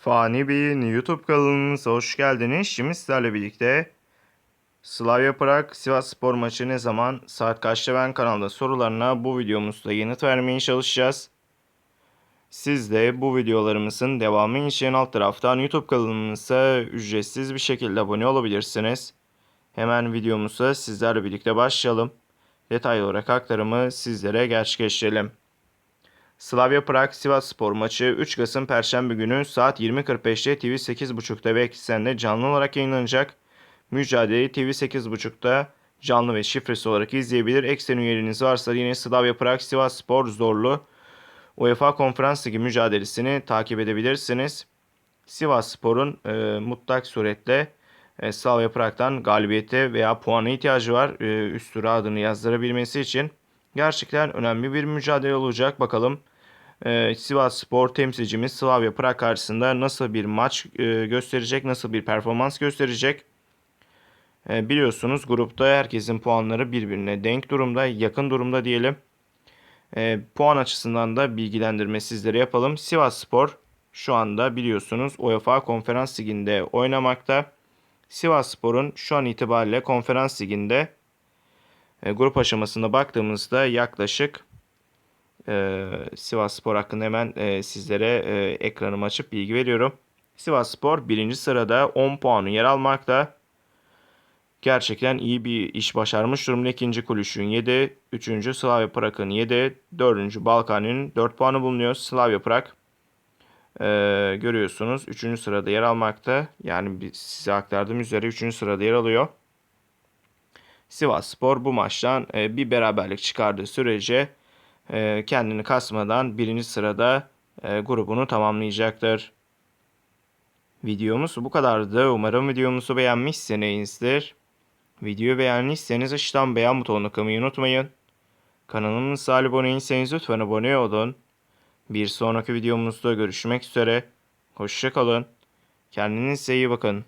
Fani Bey'in YouTube kanalımıza hoş geldiniz. Şimdi sizlerle birlikte Slavia Prag Sivas Spor maçı ne zaman saat kaçta ben kanalda sorularına bu videomuzda yanıt vermeye çalışacağız. Siz de bu videolarımızın devamı için alt taraftan YouTube kanalımıza ücretsiz bir şekilde abone olabilirsiniz. Hemen videomuza sizlerle birlikte başlayalım. Detaylı olarak aktarımı sizlere gerçekleştirelim. Slavia Prag Sivas Spor maçı 3 Kasım Perşembe günü saat 20.45'te TV 8.30'da ve Eksen'de canlı olarak yayınlanacak. Mücadeleyi TV 8.30'da canlı ve şifresi olarak izleyebilir. Eksen üyeleriniz varsa yine Slavia Prag Sivas Spor zorlu UEFA Konferans Ligi mücadelesini takip edebilirsiniz. Sivas Spor'un e, mutlak suretle e, Slavia Prag'dan galibiyete veya puana ihtiyacı var. E, üst tura adını yazdırabilmesi için. Gerçekten önemli bir mücadele olacak. Bakalım e, Sivas Spor temsilcimiz Slavia Prag karşısında nasıl bir maç e, gösterecek, nasıl bir performans gösterecek. E, biliyorsunuz grupta herkesin puanları birbirine denk durumda, yakın durumda diyelim. E, puan açısından da bilgilendirme sizlere yapalım. Sivas Spor şu anda biliyorsunuz UEFA Konferans Ligi'nde oynamakta. Sivas Spor'un şu an itibariyle Konferans Ligi'nde e, grup aşamasında baktığımızda yaklaşık Sivas Spor hakkında hemen e, sizlere e, ekranımı açıp bilgi veriyorum. Sivas Spor birinci sırada 10 puanı yer almakta. Gerçekten iyi bir iş başarmış durumda. İkinci Kulüş'ün 7, üçüncü Slavia Prag'ın 7, dördüncü Balkan'ın 4 puanı bulunuyor. Slavia Prag e, görüyorsunuz 3. sırada yer almakta. Yani size aktardığım üzere 3. sırada yer alıyor. Sivas Spor bu maçtan e, bir beraberlik çıkardığı sürece e, kendini kasmadan birinci sırada e, grubunu tamamlayacaktır. Videomuz bu kadardı. Umarım videomuzu beğenmişsinizdir. Videoyu beğendiyseniz aşağıdan beğen butonuna kılmayı unutmayın. Kanalımıza abone değilseniz lütfen abone olun. Bir sonraki videomuzda görüşmek üzere. Hoşçakalın. Kendinize iyi bakın.